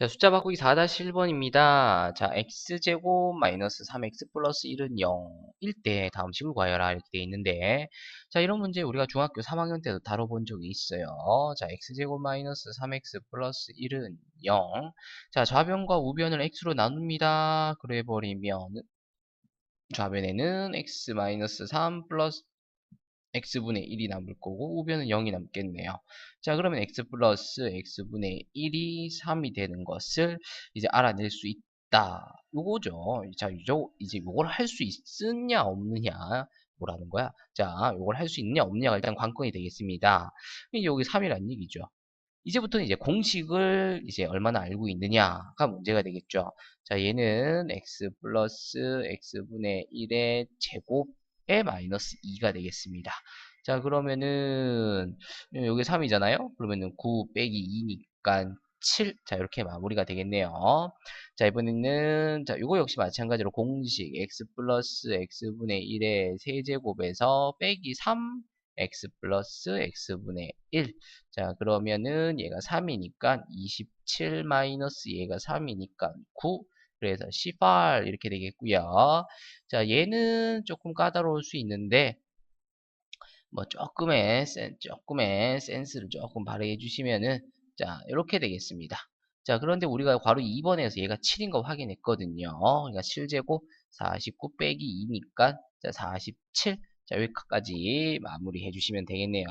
자, 숫자 바꾸기 4-1번입니다. 자, x제곱 마이너스 3x 플러스 1은 0일 때 다음 식을 구하여라 이렇게 되어 있는데 자, 이런 문제 우리가 중학교 3학년 때도 다뤄본 적이 있어요. 자, x제곱 마이너스 3x 플러스 1은 0. 자, 좌변과 우변을 x로 나눕니다. 그래 버리면 좌변에는 x 마이너스 3 플러스 x분의 1이 남을 거고 우변은 0이 남겠네요. 자 그러면 x 플러스 x분의 1이 3이 되는 것을 이제 알아낼 수 있다. 요거죠. 자 요, 이제 요걸 할 수 있느냐 없느냐 뭐라는 거야. 자 요걸 할 수 있느냐 없느냐가 일단 관건이 되겠습니다. 여기 3이라는 얘기죠. 이제부터는 이제 공식을 이제 얼마나 알고 있느냐가 문제가 되겠죠. 자, 얘는 x 플러스 x분의 1의 제곱에 마이너스 2가 되겠습니다. 자, 그러면은 여기 3이잖아요. 그러면은 9 빼기 2니까 7. 자, 이렇게 마무리가 되겠네요. 자, 이번에는 자, 이거 역시 마찬가지로 공식 x 플러스 x분의 1의 세제곱에서 빼기 3 x 플러스 x분의 1. 자, 그러면은 얘가 3이니까 27 마이너스 얘가 3이니까 9. 그래서 18 이렇게 되겠고요. 자, 얘는 조금 까다로울 수 있는데 뭐 조금의 센 조금의 센스를 조금 발휘해 주시면은 자, 이렇게 되겠습니다. 자, 그런데 우리가 괄호 2번에서 얘가 7인 거 확인했거든요. 그러니까 7제곱 49 빼기 2니까 자, 47. 자, 여기까지 마무리해 주시면 되겠네요.